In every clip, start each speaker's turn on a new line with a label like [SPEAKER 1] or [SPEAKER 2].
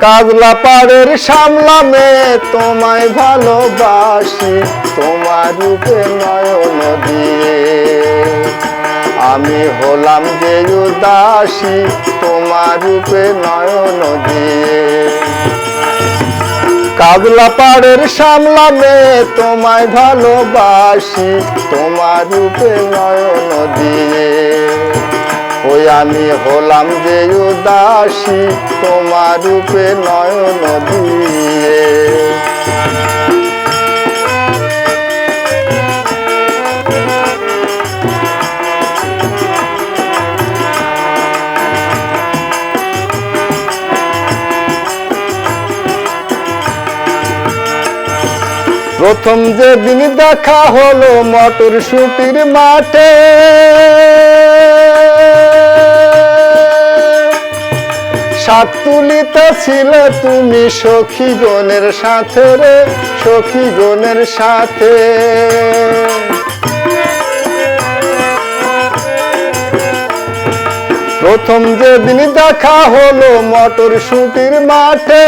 [SPEAKER 1] কাজলা পাড়ের সামলামে, তোমায় ভালোবাসি, তোমার রূপে নয়ন দিয়ে। আমি হলাম যে উদাসী, তোমার রূপে নয়ন দিয়ে। কাজলা পাড়ের সামলামে, তোমায় ভালোবাসি, তোমার রূপে নয়ন দিয়ে। ওই আমি হলাম যে উদাসী, তোমার রূপে নয়ন দিয়ে। প্রথম যেদিন দেখা হলো মটর শুটির মাঠে সাত ছিলে তুমি সখী গণের সাথে রে, সখী গণের সাথে। প্রথম যেদিন দেখা হলো মটর শুটির মাঠে,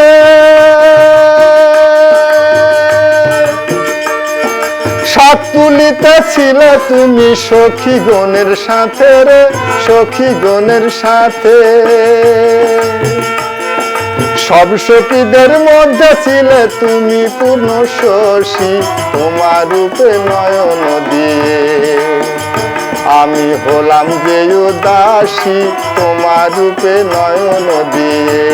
[SPEAKER 1] সাত তুলিতে ছিলে তুমি সখী গণের সাথে রে, সখী গণের সাথে। সব সখীদের মধ্যে ছিলে তুমি পূর্ণ শশী, তোমার রূপে নয়ন দিয়ে। আমি হলাম যে উদাসী, তোমার রূপে নয়ন দিয়ে।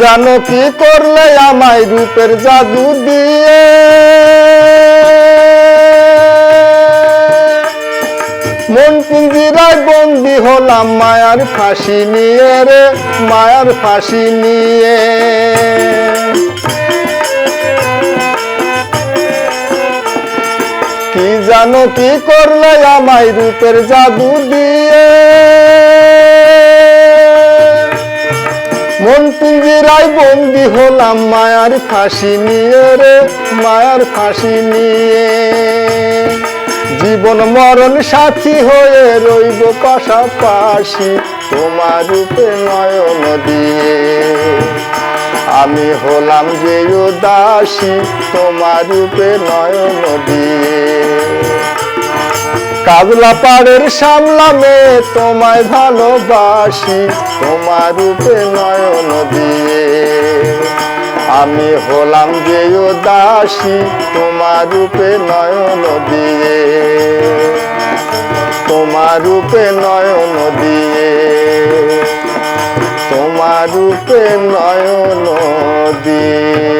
[SPEAKER 1] জানো কি করলে আমায় রূপের জাদু দিয়ে? মন পিঞ্জিরায় বন্দি হলাম মায়ার ফাঁসি নিয়ে রে, মায়ার ফাঁসি নিয়ে। কি জানো কি করলে আমায় রূপের জাদু দিয়ে? মন পিঞ্জিরায় বন্দি হলাম মায়ার ফাঁসি নিয়ে রে, মায়ার ফাঁসি নিয়ে। জীবন মরণ সাথী হয়ে রইব পাশাপাশি তোমার রূপে নয়ন দিয়ে। আমি হলাম যে উদাসী, তোমার রূপে নয়ন দিয়ে। কাজলা পাড়ের সামলামে তোমায় ভালোবাসি, তোমার রূপে নয়ন দিয়ে। আমি হলাম যে দাসী, তোমার রূপে নয়ন দিয়ে। তোমার রূপে নয়ন দিয়ে। তোমার রূপে নয়ন দিয়ে।